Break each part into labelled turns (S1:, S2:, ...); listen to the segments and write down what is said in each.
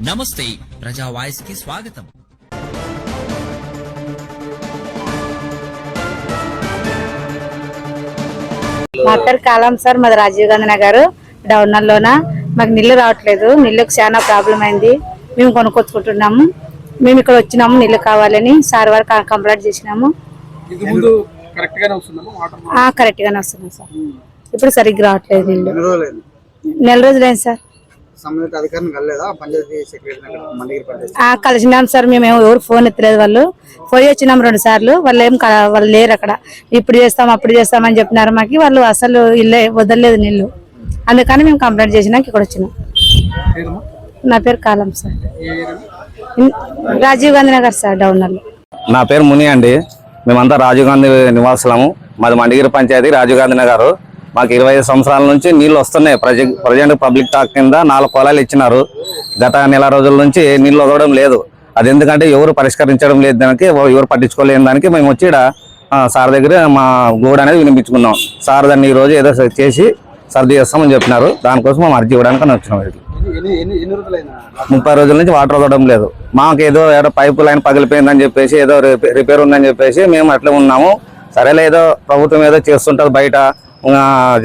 S1: నమస్తే ప్రజా వాయిస్కి స్వాగతం.
S2: మా పేరు కాలం సార్ మాది రాజీవ్ గాంధీ నగర్. డౌనర్లోన మాకు నీళ్ళు రావట్లేదు. నీళ్ళకి చాలా ప్రాబ్లం అయింది. మేము కొనుక్కొచ్చుకుంటున్నాము. మేము ఇక్కడ వచ్చినాము నీళ్ళు కావాలని. సార్ వారు కంప్లైంట్ చేసినాము.
S3: ఇది ముందు కరెక్ట్ గానే వస్తుందమ్మా? వాటర్
S2: ఆ, కరెక్ట్ గానే వస్తున్నాం సార్. ఇప్పుడు సరిగ్గా రావట్లేదు నీళ్ళు. నెల రోజులైంది సార్.
S4: సంబంధిత అధికారిని పంచాయతీ సెక్రటరీ దగ్గర మండగిరి పంచాయతీ.
S2: ఆ, కలిసినాం సార్ మేము ఎవరు ఫోన్ ఎత్తలేదు వాళ్ళు. పోయి వచ్చినాం రెండు సార్లు. వాళ్ళు ఏం క- వాళ్ళు లేరు అక్కడ. ఇప్పుడు చేస్తాం అప్పుడు చేస్తామని చెప్పినారు మాకు. వాళ్ళు అసలు ఇల్లే వదలలేదు నీళ్ళు. అందుకని మేము కంప్లైంట్ చేసినాక ఇక్కడ వచ్చినాం? నా పేరు కాలం సార్. రాజీవ్ గాంధీ నగర్ సార్ డౌనర్లో
S5: నా పేరు ముని అండి. మేమంతా రాజీవ్ గాంధీ నివాసులము. మాది మండిగిరి పంచాయతీ రాజీవ్ గాంధీ నగర్. మాకు ఇరవై ఐదు సంవత్సరాల నుంచి నీళ్ళు వస్తున్నాయి. ప్రజెంట్ ప్రజెంట్ పబ్లిక్ టాక్ కింద నాలుగు పొలాలు ఇచ్చినారు. గత నెల రోజుల నుంచి నీళ్ళు వదలడం లేదు. అది ఎందుకంటే ఎవరు పరిష్కరించడం లేదు దానికి ఎవరు పట్టించుకోలేని దానికి మేము వచ్చి సార్ దగ్గర మా గోడ అనేది వినిపించుకున్నాం. సార్ దాన్ని ఈ రోజు ఏదో చేసి సర్ది చేస్తామని చెప్పినారు. దానికోసం మేము అర్జీ ఇవ్వడానికి వచ్చినాం
S3: రోజులైందా
S5: ముప్పై రోజుల నుంచి వాటర్ వదలడం లేదు. మాకు ఏదో ఏదో పైపు లైన్ పగిలిపోయిందని చెప్పేసి ఏదో రిపే- రిపేర్ ఉందని చెప్పేసి మేము అట్లే ఉన్నాము. సరేలే ఏదో ప్రభుత్వం ఏదో చేస్తుంటది బయట.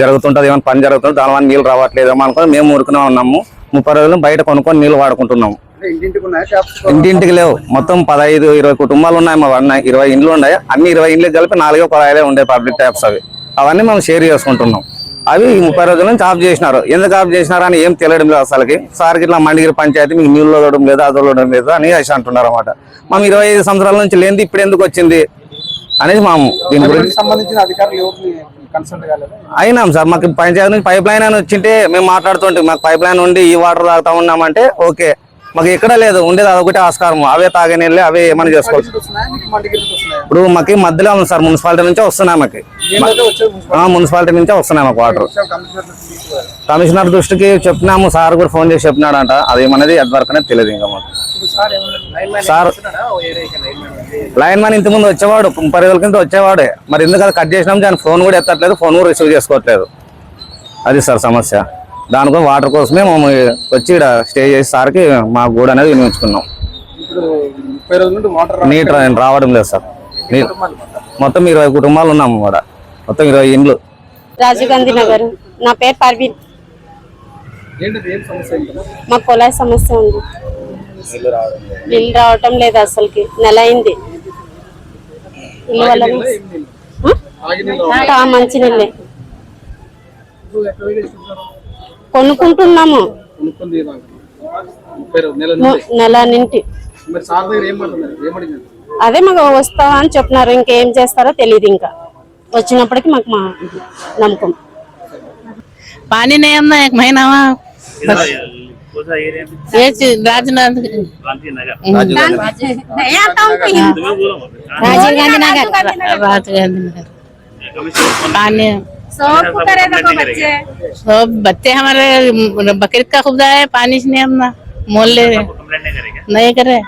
S5: జరుగుతుంటది ఏమైనా పని జరుగుతుంది దానివల్ల నీళ్ళు రావట్లేదేమో అనుకుని మేము ఊరుకునే ఉన్నాము. ముప్పై రోజులు బయట కొనుక్కొని నీళ్ళు వాడుకుంటున్నాము.
S4: ఇంటింటికి
S5: లేవు. మొత్తం పదహైదు ఇరవై కుటుంబాలు ఉన్నాయి మా అన్న ఇరవై ఇండ్లు ఉన్నాయి. అన్ని ఇరవై ఇండ్లు కలిపి నాలుగో పదహైదే ఉండే పబ్లిక్ ట్యాప్స్ అవి. అవన్నీ మేము షేర్ చేసుకుంటున్నాం. అవి ముప్పై రోజుల నుంచి ఆఫ్ చేసినారు. ఎందుకు ఆఫ్ చేసినారు అని ఏం తెలియడం లేదు అసలుకి. సార్కి ఇట్లా మండిగిరి పంచాయతీ మీకు నీళ్ళు వదలడం లేదు అది వదలడం లేదు అని అంటున్నారు అనమాట మేము ఇరవై ఐదు సంవత్సరాల నుంచి లేనిది ఇప్పుడు ఎందుకు వచ్చింది? అనేది మా దీని గురించి
S3: సంబంధించిన అధికారులు
S5: అయినాం సార్. మాకు పంచాయతీ నుంచి పైప్ లైన్ అని వచ్చింటే మేము మాట్లాడుతుంటే మాకు పైప్ లైన్ ఉండి ఈ వాటర్ తాగుతా ఉన్నామంటే ఓకే. మాకు ఎక్కడ లేదు. ఉండేది అదొకటి ఆస్కారం అవే తాగే నీళ్ళే అవే ఏమైనా చేసుకోవచ్చు ఇప్పుడు మాకు మధ్యలో ఉంది సార్. మున్సిపాలిటీ నుంచే వస్తున్నాయి మాకు. మున్సిపాలిటీ? నుంచే వస్తున్నాయి మాకు వాటర్.
S3: కమిషనర్
S5: దృష్టికి చెప్పినాము. సార్ కూడా ఫోన్ చేసి చెప్పినాడంట. అది ఏమన్నది ఎంతవరకు అనేది తెలియదు ఇంకా మాకు.
S3: Sir lineman
S5: sir.
S3: వస్తున్నాడా? ఓ ఏరియాకి లైన్ మ్యాన్ ఉంది.
S5: లైన్ మ్యాన్ ఇంత ముందు వచ్చేవాడు ముప్పై రోజుల కింద వచ్చేవాడే. మరి ఎందుకు అది కట్ చేసినాం దాని ఫోన్ కూడా ఎత్తట్లేదు ఫోన్ కూడా రిసీవ్ చేసుకోవట్లేదు. అది సార్ సమస్య. దానికోసం వాటర్ కోసమే మేము వచ్చి ఇక్కడ స్టే చేసి సార్కి మా గూడ అనేది వినియోగించుకున్నాం. నీట్ రావడం లేదు సార్.
S3: మొత్తం.
S5: ఇరవై కుటుంబాలు ఉన్నాము కూడా మొత్తం ఇరవై ఇండ్లు.
S2: రాజీవ్ గాంధీ నగర్. నా పేరు పర్వీన్? మాకు కుళాయి సమస్య ఉంది. నీళ్ళు రావటం లేదు అసలుకి నెల అయింది ఇల్లు వల్ల
S3: ఏం నీళ్ళు? ఆగి నీళ్ళు రావు.
S2: ఆ, మంచి నీళ్ళే
S3: ఇప్పుడు ఎక్కడ వెళ్ళి ఇస్తున్నారు?
S2: కొనుక్కుంటున్నాము
S3: కొనుక్కొని తీరాలి. ముప్పై రోజులు నెల
S2: ము-
S3: నుండి
S2: నెల నింటి
S3: మరి సార్ దగ్గర ఏమంటున్నారు ఏమడిగారు
S2: అదే మాకు వస్తావా అని చెప్పినారు ఇంకేం చేస్తారో తెలియదు ఇంకా వచ్చినప్పటికి మాకు మా నమ్మకం
S6: पानी नहीं आना एक महीना
S2: राजीव गांधी नगर।
S6: राजीव गांधी नगर। पानी। सब बच्चे। हमारे बकरीद का खुदा है पानी से नहीं अपना मोल ले रहे। नहीं करे।